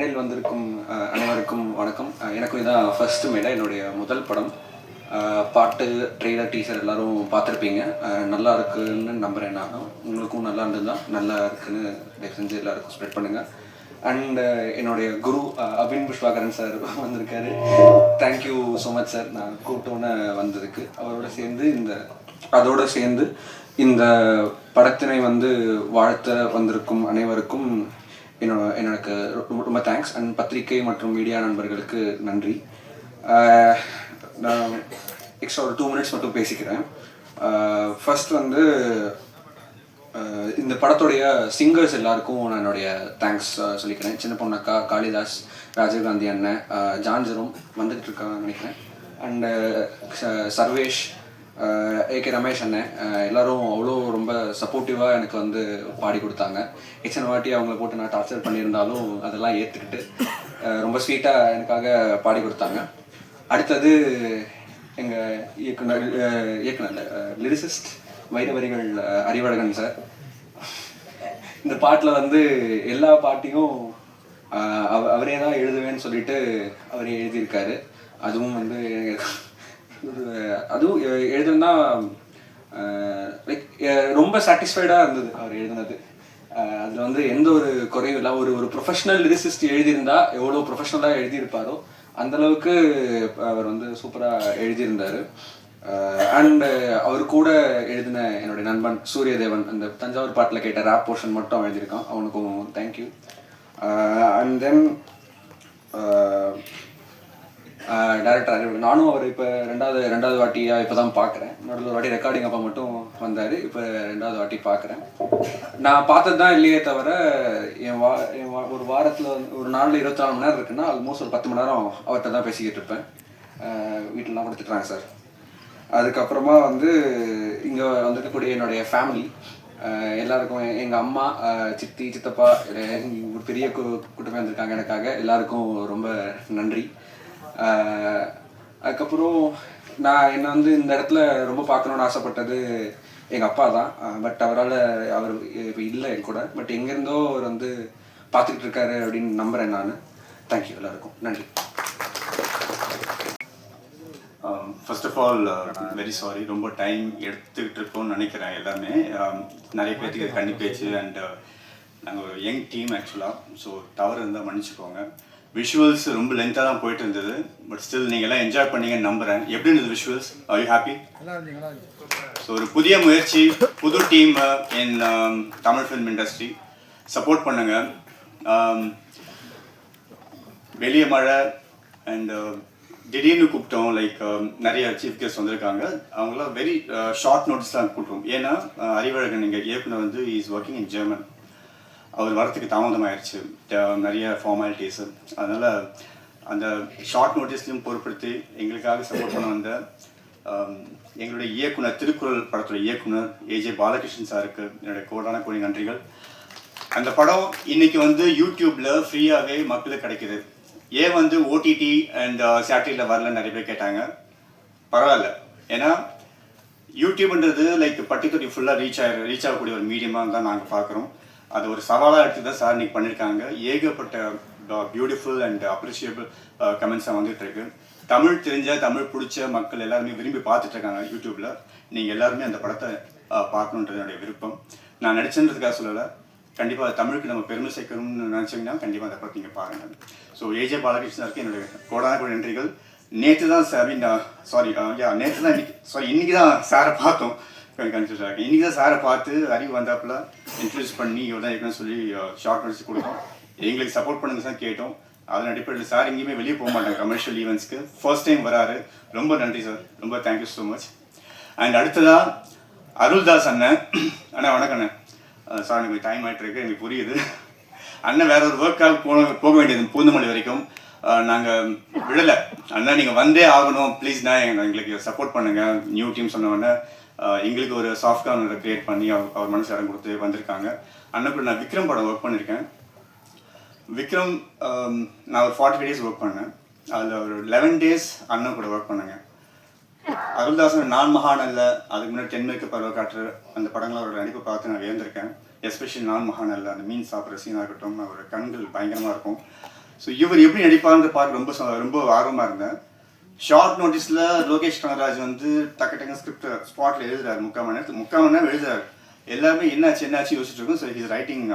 மேடையில் வந்திருக்கும் அனைவருக்கும் வணக்கம். எனக்கும் இதான் ஃபர்ஸ்ட் மேடை என்னுடைய முதல் படம். பாட்டு ட்ரெய்லர் டீசர் எல்லாரும் பார்த்துருப்பீங்க. நல்லா இருக்குன்னு நம்புகிறேன் நான் உங்களுக்கும் நல்லா இருந்ததுன்னா நல்லா இருக்குன்னு தயவு செஞ்சு எல்லாருக்கும் ஸ்ப்ரெட் பண்ணுங்கள் அண்ட் என்னுடைய குரு அபின் புஷ்வாகரன் சார் வந்திருக்காரு. Thank you so much sir நான் கூப்பிட்டோன்னு வந்ததுக்கு. அவரோட சேர்ந்து இந்த அதோட சேர்ந்து இந்த படத்தினை வந்து வாழ்த்த வந்திருக்கும் அனைவருக்கும் என்னோட எனக்கு ரொம்ப ரொம்ப தேங்க்ஸ் அண்ட் பத்திரிகை மற்றும் மீடியா நண்பர்களுக்கு நன்றி. நான் எக்ஸ்ட்ரா ஒரு டூ மினிட்ஸ் மட்டும் பேசிக்கிறேன். ஃபர்ஸ்ட் வந்து இந்த படத்துடைய சிங்கர்ஸ் எல்லாருக்கும் நான் என்னுடைய தேங்க்ஸ் சொல்லிக்கிறேன். சின்ன பொண்ணக்கா காளிதாஸ் ராஜீவ்காந்தி அண்ணன் ஜான்ஜரும் வந்துகிட்டு இருக்காங்க நினைக்கிறேன். அண்டு சர்வேஷ் ஏகே ரமேஷ் அண்ணன் எல்லோரும் எல்லாரும் அவ்வளோ ரொம்ப சப்போர்ட்டிவாக எனக்கு வந்து பாடி கொடுத்தாங்க. எத்தனை வாட்டி அவங்கள போட்டு நான் டார்ச்சர் பண்ணியிருந்தாலும் அதெல்லாம் ஏற்றுக்கிட்டு ரொம்ப ஸ்வீட்டாக எனக்காக பாடி கொடுத்தாங்க. அடுத்தது எங்கள் இயக்குனர் இயக்குனர் லிரிசிஸ்ட் வைரவரிகள் அறிவழகன் சார் இந்த பாட்டில் வந்து எல்லா பாட்டையும் அவ- அவரே தான் எழுதுவேன்னு சொல்லிட்டு அவரே எழுதியிருக்காரு. அதுவும் வந்து எனக்கு அதுவும் எ- எழுதுனா லைக் ரொம்ப சாட்டிஸ்ஃபைடாக இருந்தது அவர் எழுதுனது. அதில் வந்து எந்த ஒரு குறையும் இல்லை. ஒரு ஒரு ப்ரொஃபஷனல் லிரிசிஸ்ட் எழுதியிருந்தா எவ்வளோ ப்ரொஃபஷனலாக எழுதியிருப்பாரோ அந்தளவுக்கு அவர் வந்து சூப்பராக எழுதியிருந்தாரு. அண்ட் அவர் கூட எழுதின என்னுடைய நண்பன் சூரியதேவன் அந்த தஞ்சாவூர் பாட்டில் கேட்ட ரேப் போர்ஷன் மட்டும் எழுதியிருக்கான். அவனுக்கும் தேங்க்யூ அண்ட் தென் டேரக்டர் நானும் அவர் இப்போ ரெண்டாவது ரெண்டாவது வாட்டியாக இப்போ தான் பார்க்குறேன் நடுவில் ஒரு வாட்டி ரெக்கார்டிங் அப்போ மட்டும் வந்தார். இப்போ ரெண்டாவது வாட்டி பார்க்குறேன் நான் பார்த்தது தான் இல்லையே தவிர என் வா என் வா ஒரு வாரத்தில் வந்து ஒரு நாளில் இருபத்தி நாலு மணி நேரம் இருக்குன்னா ஆல்மோஸ்ட் ஒரு பத்து மணி நேரம் அவர்கிட்ட தான் பேசிக்கிட்டு இருப்பேன். வீட்டிலலாம் கொடுத்துட்றாங்க சார். அதுக்கப்புறமா வந்து இங்கே வந்திருக்கக்கூடிய என்னுடைய ஃபேமிலி எல்லாருக்கும் எங்கள் அம்மா சித்தி சித்தப்பா ஒரு பெரிய கு கூட்டமே வந்திருக்காங்க எனக்காக. எல்லாருக்கும் ரொம்ப நன்றி. அதுக்கப்புறம் நான் என்னை வந்து இந்த இடத்துல ரொம்ப பார்க்கணுன்னு ஆசைப்பட்டது எங்கள் அப்பா தான். பட் அவரால் அவர் இப்போ இல்லை என் கூட. பட் எங்கேருந்தோ அவர் வந்து பார்த்துக்கிட்டு இருக்காரு அப்படின்னு நம்புகிறேன் நான். தேங்க்யூ எல்லாருக்கும். நன்றி. First of all very sorry ரொம்ப டைம் எடுத்துக்கிட்டு இருக்கோம்னு நினைக்கிறேன் எல்லாமே. Um, நிறைய பேர்த்துக்கு இது கண்ணி பேச்சு அண்ட் uh, நாங்கள் ஒரு யங் டீம் ஆக்சுவலாக ஸோ டவர் இருந்தால் மன்னிச்சுக்கோங்க. விஷுவல்ஸ் ரொம்ப லென்த்தாக தான் போயிட்டு இருந்தது. பட் ஸ்டில் நீங்கள் எல்லாம் என்ஜாய் பண்ணீங்கன்னு நம்புகிறேன் எப்படி இருந்தது visuals are you happy so ஒரு புதிய முயற்சி புது team in Tamil film industry support பண்ணுங்க. Um, வெளிய மழை அண்ட் திடீர்னு கூப்பிட்டோம். லைக் நிறைய சீஃப் கெஸ்ட் வந்திருக்காங்க. அவங்களாம் வெரி ஷார்ட் நோட்டீஸ் தான் கூப்பிட்டோம் ஏன்னா uh, அறிவழகன் எங்கள் இயக்குனர் வந்து இஸ் ஒர்க்கிங் இன் ஜெர்மன் அவர் வரத்துக்கு தாமதமாயிருச்சு. நிறைய ஃபார்மாலிட்டிஸு அதனால் அந்த ஷார்ட் நோட்டீஸ்லையும் பொருட்படுத்தி எங்களுக்காக சப்போர்ட் பண்ண வந்த um, எங்களுடைய இயக்குனர் திருக்குறள் படத்தோட இயக்குனர் ஏஜே பாலகிருஷ்ணன் சாருக்கு என்னுடைய கோடான கோடி நன்றிகள். அந்த படம் இன்னைக்கு வந்து யூடியூப்ல ஃப்ரீயாகவே மக்களுக்கு கிடைக்குது. ஏன் வந்து ஓடிடி அண்ட் சேட்டலைட்ல வரல நிறைய பேர் கேட்டாங்க. பரவாயில்ல. ஏன்னா யூடியூப்ன்றது லைக் பட்டித்துறை ஃபுல்லாக ரீச் ஆகிற ரீச் ஆகக்கூடிய ஒரு மீடியமாக தான் நாங்கள் பார்க்குறோம். அது ஒரு சவாலாக எடுத்து தான் சார் இன்னைக்கு பண்ணியிருக்காங்க ஏகப்பட்ட பியூட்டிஃபுல் அண்ட் அப்ரிஷியபிள் கமெண்ட்ஸாக வந்துட்டு இருக்கு. தமிழ் தெரிஞ்ச தமிழ் பிடிச்ச மக்கள் எல்லாருமே விரும்பி பார்த்துட்டு இருக்காங்க யூடியூப்ல. நீங்கள் எல்லாருமே அந்த படத்தை பார்க்கணுன்றது என்னுடைய விருப்பம். நான் நடிச்சேன்றதுக்காக சொல்லலை. கண்டிப்பாக தமிழுக்கு நம்ம பெருமை சேர்க்கணும்னு நினச்சிங்கன்னா கண்டிப்பாக அந்த படத்தை நீங்கள் பாருங்கள் ஸோ ஏஜே பாலகிருஷ்ணருக்கு என்னுடைய கோடான கோடி நன்றிகள். நேற்று தான் சார் மீன் சாரி யா நேற்று தான் இன்னைக்கு சாரி இன்னைக்கு தான் சாரை பார்த்தோம். கன்ஃபியூஸ் ஆகிருக்கு இன்னைக்கு தான் சாரை பார்த்து அறிவு வந்தாப்புல இன்ட்ரடியூஸ் பண்ணி இவர் தான் இருக்குன்னு சொல்லி ஷார்ட் நோட்ஸ் கொடுத்தோம். எங்களுக்கு சப்போர்ட் பண்ணுங்க சார் கேட்டோம். அதன் அடிப்படையில் சார் எங்கேயுமே வெளியே போக மாட்டாங்க கமர்ஷியல் ஈவெண்ட்ஸ்க்கு ஃபர்ஸ்ட் டைம் வராரு. ரொம்ப நன்றி சார். ரொம்ப தேங்க்யூ ஸோ மச் அண்ட் அடுத்ததா அருள்தாஸ் அண்ணன். அண்ணா வணக்கம் அண்ணன் சார் எனக்கு டைம் ஆகிட்டு இருக்கு எனக்கு புரியுது. அண்ணன் வேற ஒரு ஒர்க்காக போன போக வேண்டியது பூந்தமல்லி வரைக்கும். நாங்கள் விடலை. அண்ணா நீங்கள் வந்தே ஆகணும். ப்ளீஸ்ண்ணா எங்களுக்கு சப்போர்ட் பண்ணுங்க. நியூ டீம் சொன்னவொடனே எங்களுக்கு ஒரு சாஃப்ட் கார்னர் கிரியேட் பண்ணி அவர் அவர் மனசு இடம் கொடுத்து வந்திருக்காங்க. அண்ணன் கூட நான் விக்ரம் படம் ஒர்க் பண்ணியிருக்கேன் விக்ரம் நான் ஒரு ஃபார்ட்டி டேஸ் ஒர்க் பண்ணேன். அதில் ஒரு லெவன் டேஸ் அண்ணன் கூட ஒர்க் பண்ணேங்க. அருள்தாசன் நான் மகான் அல்ல அதுக்கு முன்னாடி தென்மேற்கு பருவ காற்று அந்த படங்களை அவரோட நடிப்பை பார்த்து நான் வியந்திருக்கேன். எஸ்பெஷலி நான் மகான் அல்ல அந்த மீன் சாப்பிட்ற சீனாக இருக்கட்டும் அவரோட கண்கள் பயங்கரமாக இருக்கும். ஸோ இவர் எப்படி நடிப்பார்னு பார்க்க ரொம்ப ரொம்ப ஆர்வமாக இருந்தேன். ஷார்ட் நோட்டீஸில் லோகேஷ் கனகராஜ் வந்து டக்கு டக்கு ஸ்கிரிப்ட் ஸ்பாட்டில் எழுதுறாரு. முக்கால் மணி நேரத்துக்கு முக்கால் மணி நேரம் எழுதுறாரு. எல்லாமே என்னாச்சு என்னாச்சு யோசிச்சுட்டு இருக்கோம். So his writing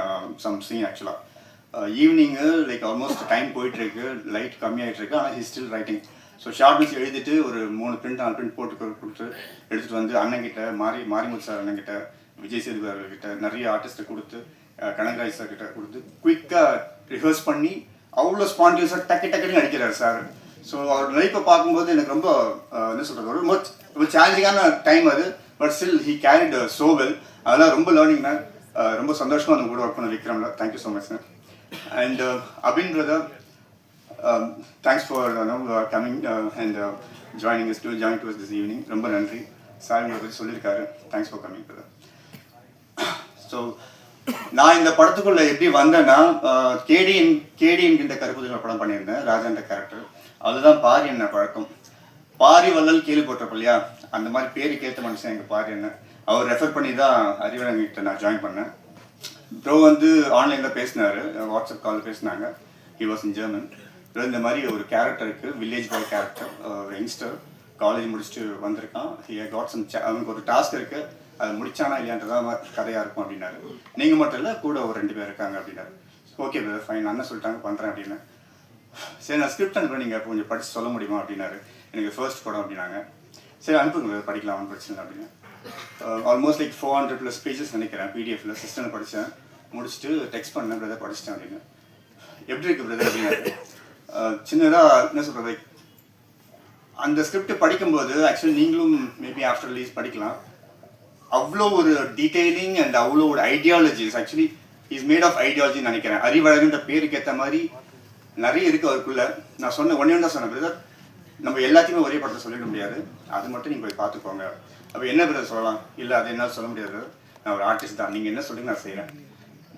some scene ஆக்சுவலாக ஈவினிங்கு லைக் ஆல்மோஸ்ட் டைம் போயிட்டுருக்கு. லைட் கம்மியாகிட்டு இருக்கு ஆனால் he still writing so short notes எழுதிட்டு ஒரு மூணு பிரிண்ட் நாலு பிரிண்ட் போட்டு கொடுத்து எடுத்துகிட்டு வந்து அண்ணன்கிட்ட மாரி மாரிமுத்து சார் அண்ணன்கிட்ட விஜய் சேதுபார்கிட்ட நிறைய ஆர்டிஸ்ட்டை கொடுத்து uh, கனகராஜ் சார் கிட்ட கொடுத்து குயிக்காக ரிஹர்ஸ் பண்ணி அவ்வளோ ஸ்பான்டியஸாக டக்கு டக்குன்னு நடிக்கிறார் சார் ஸோ அவரோட நடிப்பை பார்க்கும்போது எனக்கு ரொம்ப என்ன சொல்கிறது மோஸ்ட் ரொம்ப சேலஞ்சிங்கான டைம் அது. But still he carried so well அதெல்லாம் ரொம்ப லேர்னிங் மேம் ரொம்ப சந்தோஷமாக அந்த கூட ஒர்க் பண்ண விக்ரம்ல. Thank you so much sir and Abin brother thanks for coming and joining is to join to this evening ரொம்ப நன்றி. சார் உங்களை பற்றி சொல்லியிருக்காரு. Thanks for coming brother so நான் இந்த படத்துக்குள்ளே எப்படி வந்தேன்னா கேடி கேடி என்கின்ற கருப்புதில் படம் பண்ணியிருந்தேன். ராஜான்ற கேரக்டர் அதுதான் பாரி என்ன பழக்கம். பாரி வள்ளல் கேள்விப்பட்டிருப்போம் இல்லையா? அந்த மாதிரி பேருக்கு ஏற்ற மனுஷன் எங்கள் பாரி என்ன அவர் ரெஃபர் பண்ணி தான் அறிவரங்கிட்ட நான் ஜாயின் பண்ணேன். ப்ரோ வந்து ஆன்லைனில் பேசினாரு. வாட்ஸ்அப் கால் பேசினாங்க. ஹி வாஸ் இன் ஜெர்மன் இந்த மாதிரி ஒரு கேரக்டர் இருக்கு. Village boy character youngster college முடிச்சுட்டு வந்திருக்கான். ஹி காட் சம் அவனுக்கு ஒரு டாஸ்க் இருக்கு. அது முடிச்சானா இல்லையான்றதான் கதையாக இருக்கும் அப்படின்னாரு. நீங்கள் மட்டும் இல்லை கூட ஒரு ரெண்டு பேர் இருக்காங்க அப்படின்னாரு. ஓகே பிரதர் ஃபைன் அண்ணன் சொல்லிட்டாங்க பண்ணுறேன் அப்படின்னு. சரி நான் ஸ்கிரிப்ட் அனுப்புறேன். நீங்கள் கொஞ்சம் படிச்சு சொல்ல முடியுமா அப்படின்னாரு. எனக்கு ஃபர்ஸ்ட் படம் அப்படின்னாங்க. சரி அனுப்புங்க. படிக்கலாம் ஒன்றும் பிரச்சனை இல்லை அப்படின்னு. Almost like four hundred plus pages நினைக்கிறேன் பிடிஎஃப்ல சிஸ்டம் படித்தேன் முடிச்சுட்டு டெக்ஸ்ட் பண்ணேன் பிரதர் படிச்சிட்டேன் அப்படின்னு. எப்படி இருக்கு பிரதர் அப்படின்னாரு. சின்னதாக என்ன சொல்கிறது லைக் அந்த ஸ்கிரிப்ட் படிக்கும்போது ஆக்சுவலி நீங்களும் மேபி ஆஃப்டர் ரிலீஸ் படிக்கலாம். அவ்வளோ ஒரு டீட்டெயிலிங் அண்ட் அவ்வளோ ஒரு ideologies actually is made of ஐடியாலஜின்னு நினைக்கிறேன். அறிவழகுன்ற பேருக்கு ஏற்ற மாதிரி நிறைய இருக்குது அவருக்குள்ள நான் சொன்ன ஒன்றே ஒன்றா சொன்னேன் பிரதர் நம்ம எல்லாத்தையுமே ஒரே படத்தை சொல்லிட முடியாது. அது மட்டும் நீங்கள் போய் பார்த்துக்கோங்க. அப்போ என்ன பிரதர் சொல்லலாம்? இல்லை அது என்னால் சொல்ல முடியாது நான் ஒரு ஆர்டிஸ்ட் தான். நீங்கள் என்ன சொல்லுங்க நான் செய்கிறேன்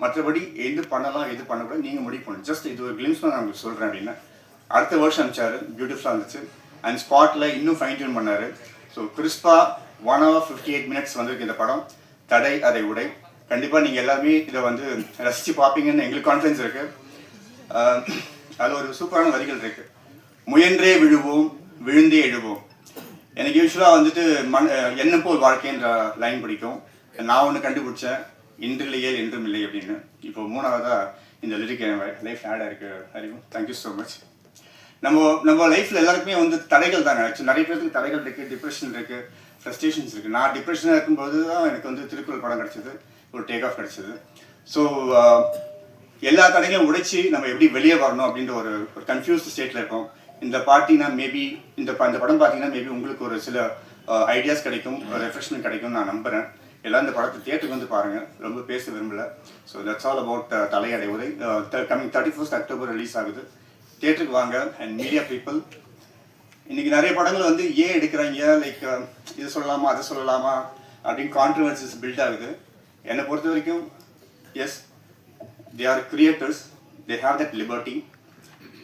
மற்றபடி எது பண்ணலாம் எது பண்ணக்கூடாது நீங்கள் முடிவு பண்ணணும் ஜஸ்ட் இது ஒரு கிளிம்ஸ் நான் உங்களுக்கு சொல்கிறேன் அப்படின்னா அடுத்த வருஷம் அனுப்பிச்சாரு. பியூட்டிஃபுல்லாக இருந்துச்சு. அண்ட் ஸ்பாட்டில் இன்னும் ஃபைன் டியூன் பண்ணாரு. So கிறிஸ்பா one hour fifty eight minutes வந்திருக்கு இந்த படம். தடை அதை உடை. கண்டிப்பாக நீங்கள் எல்லாருமே இதை வந்து ரசித்து பார்ப்பீங்கன்னு எங்களுக்கு கான்ஃபிடன்ஸ் இருக்குது அது ஒரு சூப்பரான வரிகள் இருக்கு. முயன்றே விழுவோம் விழுந்தே எழுவோம். எனக்கு யூஸ்வலாக வந்துட்டு மண் என்ன போல் வாழ்க்கைன்ற லைன் பிடிக்கும். நான் ஒன்று கண்டுபிடிச்சேன். இன்றில்லையே என்றும் இல்லை அப்படின்னு. இப்போ மூணாவதாக இந்த லிரிக் என் லைஃப் ஆடாக இருக்கு அறிவும் தேங்க்யூ ஸோ மச் நம்ம நம்ம லைஃப்பில் எல்லாருக்குமே வந்து தடைகள் தாங்க ஆக்சுவலி நிறைய பேருக்கு தடைகள் இருக்குது டிப்ரெஷன் இருக்குது ஃப்ரஸ்ட்ரேஷன்ஸ் இருக்குது நான் டிப்ரெஷனாக இருக்கும்போது தான் எனக்கு வந்து திருக்குறள் படம் கிடைச்சது ஒரு டேக் ஆஃப் கிடச்சிது. ஸோ எல்லா தடைகளையும் உடைச்சி நம்ம எப்படி வெளியே வரணும் அப்படின்ற ஒரு ஒரு கன்ஃபியூஸ்ட் ஸ்டேட்ல இருக்கோம். இந்த பார்ட்டினா மேபி இந்த இந்த படம் பார்த்தீங்கன்னா மேபி உங்களுக்கு ஒரு சில ஐடியாஸ் கிடைக்கும் ரெஃப்ரெஷ்மெண்ட் கிடைக்கும் நான் நம்புறேன். எல்லாம் இந்த படத்தை தியேட்டருக்கு வந்து பாருங்க. ரொம்ப பேச விரும்பல. ஸோ தட்ஸ் ஆல் அபவுட் தலையடை உதை. Coming thirty first October release ஆகுது. தியேட்டருக்கு வாங்க அண்ட் மீடியா பீப்புள் இன்னைக்கு நிறைய படங்கள் வந்து ஏன் எடுக்கிறாங்க? லைக் இது சொல்லலாமா அதை சொல்லலாமா? அப்படின்னு கான்ட்ரவர்சிஸ் பில்ட் ஆகுது. என்னை பொறுத்த வரைக்கும் as they are creators they have that liberty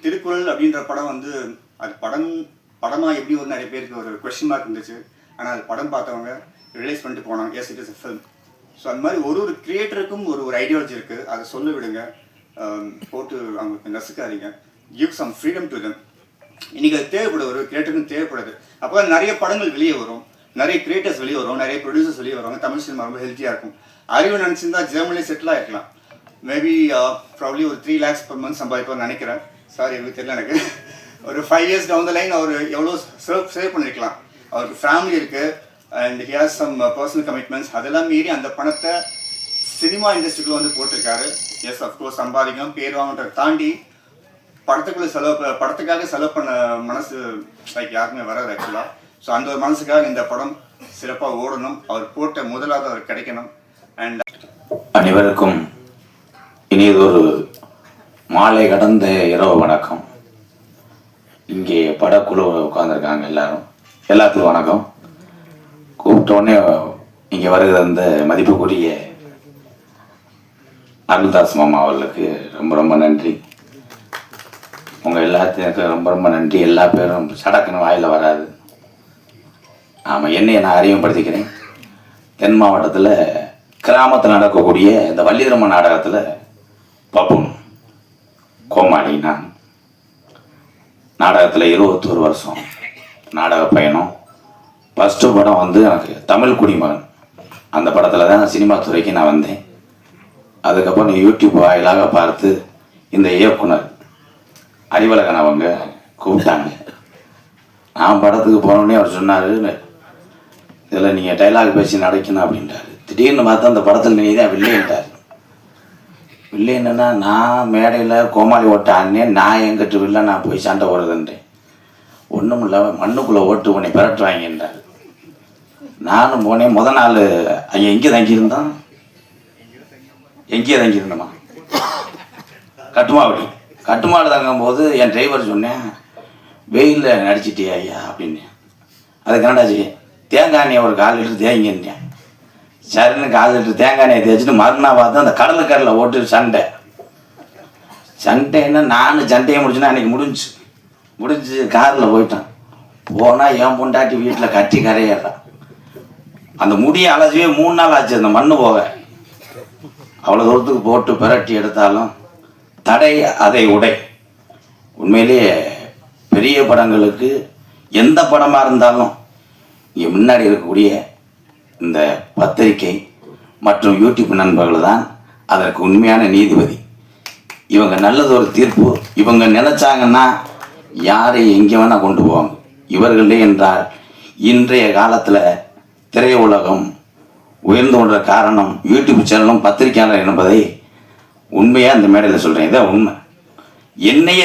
Thirukkural அப்படின்ற படம் வந்து அது படம் படமாக எப்படி ஒரு நிறைய பேருக்கு ஒரு கொஸ்டின் மார்க் இருந்துச்சு. ஆனால் அது படம் பார்த்தவங்க ரிலைஸ் பண்ணிட்டு போனாங்க. Yes it is fill so அந்த மாதிரி ஒரு ஒரு கிரியேட்டருக்கும் ஒரு ஒரு ஐடியாலஜி இருக்குது அதை சொல்ல விடுங்க. போட்டு அவங்களுக்கு நசுக்காதீங்க give some freedom to them இன்றைக்கி அது தேவைப்படுது. ஒரு கிரியேட்டருக்கும் தேவைப்படுது. அப்போ நிறைய படங்கள் வெளியே வரும். நிறைய கிரியேட்டர்ஸ் வெளியே வரும். நிறைய ப்ரொடியூசர்ஸ் வெளியே வருவாங்க தமிழ் சினிமா ரொம்ப ஹெல்த்தியாக இருக்கும். அறிவு நினச்சிருந்தா ஜெர்மனிலே செட்டில் ஆகிருக்கலாம் மேபி ப்ராப்ளி uh, ஒரு த்ரீ லேக்ஸ் பர் மந்த் சம்பாதிப்போம்னு நினைக்கிறேன். சாரி எனக்கு தெரியல எனக்கு. ஒரு five years down the line அவர் எவ்வளோ சேவ் சேவ் பண்ணிருக்கலாம். அவருக்கு ஃபேமிலி இருக்குது and he's some personal commitments அதெல்லாம் மீறி அந்த பணத்தை சினிமா இண்டஸ்ட்ரிக்குள்ள வந்து போட்டிருக்காரு. எஸ் அஃப்கோர்ஸ் சம்பாதிக்கணும் பேர் வாங்கன்றதை தாண்டி படத்துக்குள்ளே செலவு ப- படத்துக்காக செலவு பண்ண மனசு லைக் யாருக்குமே வராது ஆக்சுவலாக ஸோ அந்த ஒரு மனசுக்காக இந்த படம் சிறப்பாக ஓடணும். அவர் போட்ட முதலாவது அவர் கிடைக்கணும். அண்ட் அனைவருக்கும் இனியதொரு மாலை கடந்த இரவு வணக்கம். இங்கே படக்குழு உட்காந்துருக்காங்க எல்லாரும். எல்லாத்துக்கும் வணக்கம். கூப்பிட்ட உடனே இங்கே வருகிற அந்த மதிப்புக்குரிய அருள்தாஸ் மாமா அவர்களுக்கு ரொம்ப ரொம்ப நன்றி. உங்கள் எல்லாத்துக்கும் ரொம்ப ரொம்ப நன்றி. எல்லா பேரும் சடக்குன்னு வாயில் வராது. ஆமாம் என்னையை நான் அறிமுகப்படுத்திக்கிறேன். தென் மாவட்டத்தில் கிராமத்தில் நடக்கக்கூடிய இந்த வள்ளிதர்ம நாடகத்தில் பார்ப்போம் கோமாளினா? நாடகத்தில் இருபத்தோரு வருஷம். நாடக பயணம். ஃபஸ்ட்டு படம் வந்து எனக்கு தமிழ் குடிமகன். அந்த படத்தில் தான் சினிமா துறைக்கு நான் வந்தேன். அதுக்கப்புறம் யூடியூப் வாயிலாக பார்த்து இந்த இயக்குனர் அறிவழகன் அவங்க கூப்பிட்டாங்க. நான் படத்துக்கு போனோடனே அவர் சொன்னார் இதில் நீங்கள் டைலாக் பேசி நடக்கணும் அப்படின்ட்டாரு. திடீர்னு பார்த்தா அந்த படத்தில் நீ தான் வில்லைன்ட்டார் வில்லைன்னா நான் மேடையில் கோமாளி ஓட்ட ஆடினேன். நான் எங்கிட்ட வில்ல நான் போய் சண்டை போடுறதுன்றேன். ஒன்றும் இல்லை மண்ணுக்குள்ளே ஓட்டு உன்னை பிறட்டுவாங்கன்றார் நானும் போனேன். முத நாள் ஐயா எங்கே தங்கியிருந்தான் எங்கேயே தங்கியிருந்தோமா கட்டுமாவடி கட்டுமாடு தங்கும்போது என் டிரைவர் சொன்னேன் வெயிலில் நடிச்சிட்டியா ஐயா? அப்படின்னு. அதுக்கு என்னடா செய்ய? தேங்காய் எண்ணெய் ஒரு கால் லிட்டர் தேங்கிட்டேன் சரின்னு காது லிட்டர் தேங்காய் எண்ணெய் தேய்ச்சிட்டு மறுநாள் பார்த்து அந்த கடலுக்கரில் ஓட்டு சண்டை. சண்டைன்னா நான் சண்டையை முடிச்சுன்னா அன்றைக்கி முடிஞ்சு. முடிஞ்சு காரில் போயிட்டான். போனால் என் பொண்டாட்டி வீட்டில் கட்டி கரையிடுறான். அந்த முடியை அலசியே மூணு நாள் ஆச்சு அந்த மண்ணு போக. அவ்வளோ தூரத்துக்கு போட்டு பிரட்டி எடுத்தாலும் தடை அதை உடை. உண்மையிலேயே பெரிய படங்களுக்கு எந்த படமாக இருந்தாலும் இங்கே முன்னாடி இருக்கக்கூடிய இந்த பத்திரிகை மற்றும் யூடியூப் நண்பர்கள் தான் அதற்கு உண்மையான நீதிபதி. இவங்க நல்லது ஒரு தீர்ப்பு. இவங்க நினைச்சாங்கன்னா யாரை எங்கே வேணால் கொண்டு போவாங்க. இவர்களே என்றால் இன்றைய காலத்தில் திரையுலகம் உயர்ந்து கொண்ட காரணம் யூடியூப் சேனலும் பத்திரிகையாளர் என்பதை உண்மையாக இந்த மேடையில் சொல்கிறேன் இதான் உண்மை. என்னைய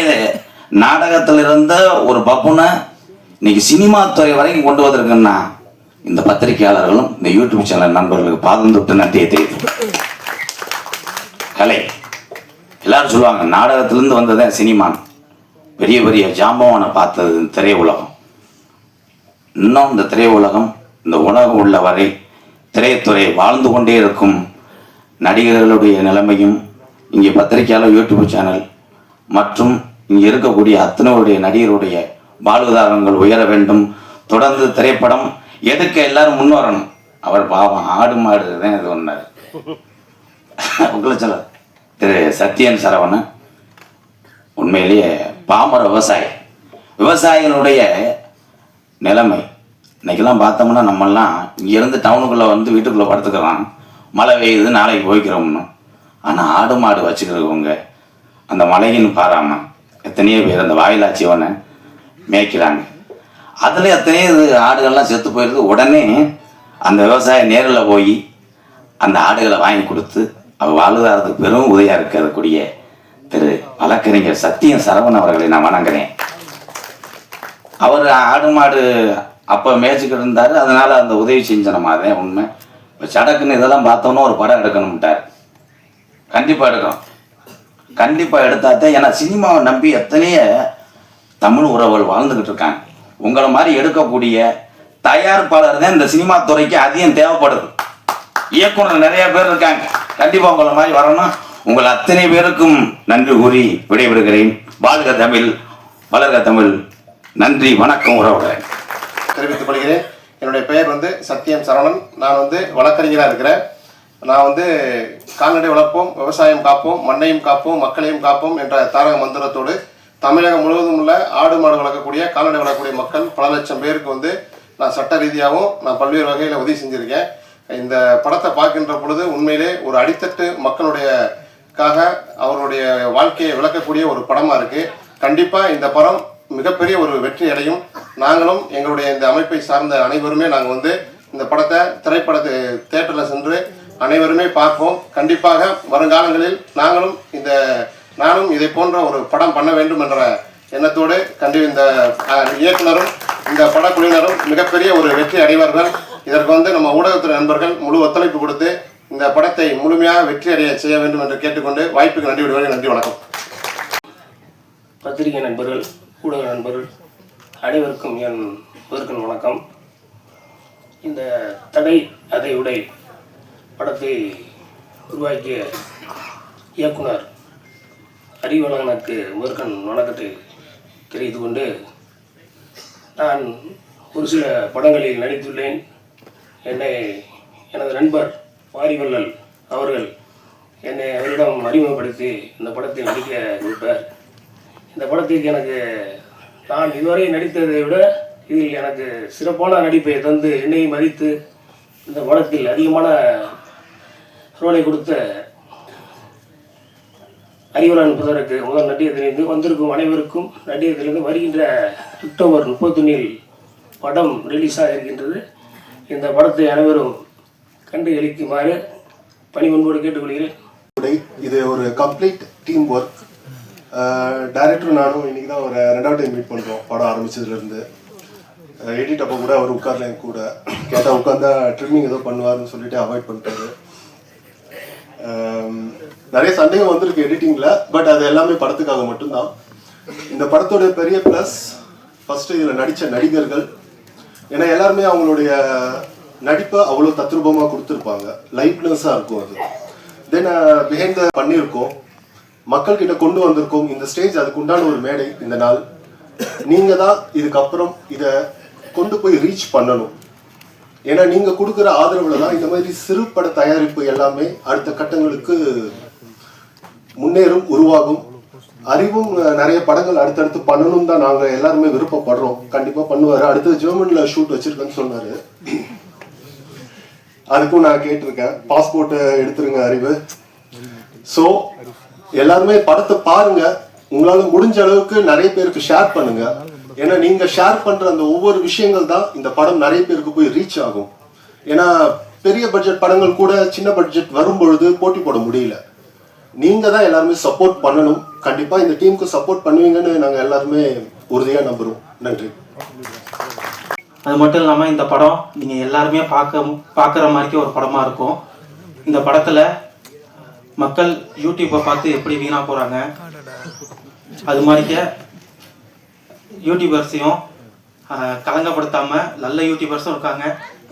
நாடகத்தில் இருந்த ஒரு பப்புனை இன்னைக்கு சினிமா துறை வரைக்கும் கொண்டு வந்திருக்குன்னா இந்த பத்திரிகையாளர்களும் இந்த யூடியூப் சேனல் நண்பர்களுக்கு பாதம் தொட்டு நன்றியை தெரிவித்து கலை. எல்லாரும் சொல்லுவாங்க நாடகத்திலிருந்து வந்ததே சினிமான் பெரிய பெரிய ஜாம்பவானை பார்த்தது இந்த திரையுலகம். இன்னும் இந்த திரையுலகம் இந்த உலகம் உள்ள வரை திரைத்துறை வாழ்ந்து கொண்டே இருக்கும் நடிகர்களுடைய நிலைமையும் இங்கே பத்திரிகையாளர் யூடியூப் சேனல் மற்றும் இங்கே இருக்கக்கூடிய அத்தனையுடைய நடிகருடைய வாழ்வுதாரங்கள் உயர வேண்டும். தொடர்ந்து திரைப்படம் எதுக்கு எல்லாரும் முன் வரணும்? அவர் பாவம் ஆடு மாடு தான் இது ஒன்றார் உங்களை சொல்ல திரு சத்யன் சரவணன் உண்மையிலேயே பாமர விவசாயி. விவசாயிகளுடைய நிலைமை இன்றைக்கெல்லாம் பார்த்தோம்னா நம்மெல்லாம் இங்கேருந்து டவுனுக்குள்ளே வந்து வீட்டுக்குள்ளே படுத்துக்கலாம். மழை பெய்யுது நாளைக்கு போய்க்கிறோம்னு. ஆனால் ஆடு மாடு வச்சுக்கிறவங்க அந்த மழையின்னு பாராமல் எத்தனையோ பேர் அந்த வாயிலாச்சிவனை மேய்க்கிறாங்க. அதில் எத்தனையோ இது ஆடுகள்லாம் செத்து போயிடுது உடனே அந்த விவசாய நேரில் போய் அந்த ஆடுகளை வாங்கி கொடுத்து அவர் வாழ்வாரத்துக்கு பெரும் உதவியாக இருக்கக்கூடிய திரு வழக்கறிஞர் சத்தியம் சரவணன் அவர்களை நான் வணங்குறேன். அவர் ஆடு மாடு அப்போ மேய்ச்சிக்கிட்டு இருந்தார். அதனால் அந்த உதவி செஞ்சனமா அதே உண்மை. இப்போ சடக்குன்னு இதெல்லாம் பார்த்தோன்னா ஒரு படம் எடுக்கணும்ட்டார். கண்டிப்பாக எடுக்கணும். கண்டிப்பாக எடுத்தாத்தான் ஏன்னா சினிமாவை நம்பி எத்தனையோ தமிழ் உறவுகள் வாழ்ந்துக்கிட்டு இருக்காங்க. உங்களை மாதிரி எடுக்கக்கூடிய தயாரிப்பாளர் தான் இந்த சினிமா துறைக்கு அதிகம் தேவைப்படுது. இயக்குனர் நிறைய பேர் இருக்காங்க. கண்டிப்பாக உங்களை மாதிரி வரணும். உங்கள் அத்தனை பேருக்கும் நன்றி கூறி விடைபெறுகிறேன். வாழ்க தமிழ் வளர்க தமிழ். நன்றி வணக்கம் உறவுகளை. தெரிவித்துக் கொள்கிறேன். என்னுடைய பெயர் வந்து சத்யம் சரவணன். நான் வந்து வழக்கறிஞராக இருக்கிறேன். நான் வந்து கால்நடை வளர்ப்போம் விவசாயம் காப்போம் மண்ணையும் காப்போம் மக்களையும் காப்போம் என்ற தாரக மந்திரத்தோடு தமிழகம் முழுவதும் உள்ள ஆடு மாடு வளர்க்கக்கூடிய கால்நடை வளர்க்கக்கூடிய மக்கள் பல லட்சம் பேருக்கு வந்து நான் சட்ட ரீதியாகவும் நான் பல்வேறு வகையில் உதவி செஞ்சுருக்கேன். இந்த படத்தை பார்க்கின்ற பொழுது உண்மையிலே ஒரு அடித்தட்டு மக்களுடையக்காக அவருடைய வாழ்க்கையை விளக்கக்கூடிய ஒரு படமாக இருக்குது கண்டிப்பாக இந்த படம் மிகப்பெரிய ஒரு வெற்றி அடையும். நாங்களும் எங்களுடைய இந்த அமைப்பை சார்ந்த அனைவருமே நாங்கள் வந்து இந்த படத்தை திரைப்படத்து தேட்டரில் சென்று அனைவருமே பார்ப்போம். கண்டிப்பாக வருங்காலங்களில் நாங்களும் இந்த நானும் இதை போன்ற ஒரு படம் பண்ண வேண்டும் என்ற எண்ணத்தோடு கண்டு இந்த இயக்குனரும் இந்த படக்குழுவினரும் மிகப்பெரிய ஒரு வெற்றி அடைவார்கள். இதற்கு வந்து நம்ம ஊடகத்துறை நண்பர்கள் முழு ஒத்துழைப்பு கொடுத்து இந்த படத்தை முழுமையாக வெற்றி அடைய செய்ய வேண்டும் என்று கேட்டுக்கொண்டு வாய்ப்புக்கு நன்றி விடுவார்கள் நன்றி வணக்கம். பத்திரிகை நண்பர்கள் ஊடக நண்பர்கள் அனைவருக்கும் என் முதற்கண் வணக்கம். இந்த தடை அதை உடை படத்தை உருவாக்கிய இயக்குனர் அறிவழகனுக்கு முதற்கண் வணக்கத்தை தெரிவித்து கொண்டு நான் ஒரு சில படங்களில் நடித்துள்ளேன். என்னை எனது நண்பர் வாரிவள்ளல் அவர்கள் என்னை அவரிடம் அறிமுகப்படுத்தி இந்த படத்தில் நடிக்க கொடுப்பார் இந்த படத்திற்கு எனக்கு நான் இதுவரை நடித்ததை விட இதில் எனக்கு சிறப்பான நடிப்பை தந்து என்னை மதித்து இந்த படத்தில் அதிகமான ரோலை கொடுத்த அறிவுரான் புதருக்கு முதல் நடிகத்திலிருந்து வந்திருக்கும் அனைவருக்கும் நடிகத்திலிருந்து வருகின்ற அக்டோபர் முப்பத்தொன்னில் படம் ரிலீஸ் ஆகியிருக்கின்றது. இருக்கின்றது இந்த படத்தை அனைவரும் கண்டு களிக்குமாறு பணிவன்போடு கேட்டுக்கொள்கிறேன். இது ஒரு கம்ப்ளீட் டீம் ஒர்க் டைரக்டர் நானும் இன்றைக்கி தான் ஒரு ரெண்டாவது டைம் மீட் பண்ணுறோம் படம் ஆரம்பித்ததுலேருந்து எடிட் அப்போ கூட அவர் உட்கார்ல என் கூட. கேட்டால் உட்காந்தா ட்ரிம்மிங் ஏதோ பண்ணுவாருன்னு சொல்லிட்டு அவாய்ட் பண்ணிட்டாரு நிறைய சந்தேகம் வந்திருக்கு எடிட்டிங்கில் பட் அது எல்லாமே படத்துக்காக மட்டும்தான். இந்த படத்தோட பெரிய ப்ளஸ் ஃபர்ஸ்ட் இதில் நடித்த நடிகர்கள். ஏன்னா எல்லாருமே அவங்களுடைய நடிப்பை அவ்வளோ தத்ரூபமாக கொடுத்துருப்பாங்க. லைட்னஸாக இருக்கும் அது. தென் பிஹைண்ட் த பண்ணியிருக்கோம். மக்கள்கிட்ட கொண்டு வந்திருக்கோம். இந்த ஸ்டேஜ் அதுக்கு உண்டான ஒரு மேடை இந்த நாள். நீங்க தான் இதுக்கப்புறம் இதை கொண்டு போய் ரீச் பண்ணணும். ஏன்னா நீங்க கொடுக்குற ஆதரவுல தான் இந்த மாதிரி சிறு பட தயாரிப்பு எல்லாமே அடுத்த கட்டங்களுக்கு முன்னேறும் உருவாகும். அறிவும் நிறைய படங்கள் அடுத்தடுத்து பண்ணணும் தான் நாங்க எல்லாருமே விருப்பப்படுறோம். கண்டிப்பா பண்ணுவாரு. அடுத்தது ஜெர்மனியில் ஷூட் வச்சிருக்கேன்னு சொன்னாரு. அதுக்கும் நான் கேட்டிருக்கேன். பாஸ்போர்ட் எடுத்துருங்க அறிவு. ஸோ எல்லாருமே படத்தை பாருங்க. உங்களால முடிஞ்ச அளவுக்கு நிறைய பேருக்கு ஷேர் பண்ணுங்க. ஏன்னா நீங்க ஷேர் பண்ற அந்த ஒவ்வொரு விஷயங்கள் தான் இந்த படம் நிறைய பேருக்கு போய் ரீச் ஆகும். ஏன்னா பெரிய பட்ஜெட் படங்கள் கூட சின்ன பட்ஜெட் வரும் பொழுது போட்டி போட முடியல. நீங்க தான் எல்லாருமே சப்போர்ட் பண்ணணும். கண்டிப்பா இந்த டீமுக்கு சப்போர்ட் பண்ணுவீங்கன்னு நாங்க எல்லாருமே உறுதியா நம்புறோம். நன்றி. அது மட்டும் இல்லாமல் இந்த படம் நீங்கள் எல்லாருமே பார்க்க பார்க்குற மாதிரிக்கே ஒரு படமாக இருக்கும். இந்த படத்தில் மக்கள் யூடியூப்பை பார்த்து எப்படி வீணாக போகிறாங்க அது மாதிரிக்க யூடியூபர்ஸையும் ஆஹ், கலங்கப்படுத்தாமல் நல்ல யூடியூபர்ஸும் இருக்காங்க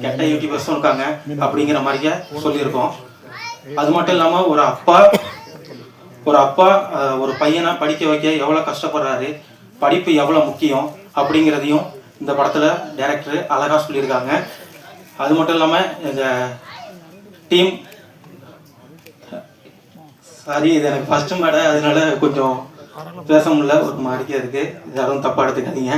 கெட்ட யூடியூபர்ஸும் இருக்காங்க அப்படிங்கிற மாதிரியே சொல்லியிருக்கோம். அது மட்டும் இல்லாமல் ஒரு அப்பா ஒரு அப்பா ஒரு பையனை படிக்க வைக்க எவ்வளோ கஷ்டப்படுறாரு படிப்பு எவ்வளோ முக்கியம் அப்படிங்கிறதையும் இந்த படத்தில் டேரக்டர் அழகாக சொல்லியிருக்காங்க. அது மட்டும் இல்லாமல் எங்கள் டீம் சாரி இது எனக்கு ஃபஸ்ட்டு மேடை அதனால கொஞ்சம் பேச முடியல ஒரு மாதிரிக்கே இருக்குது யாரும் தப்பாக எடுத்துக்காதீங்க.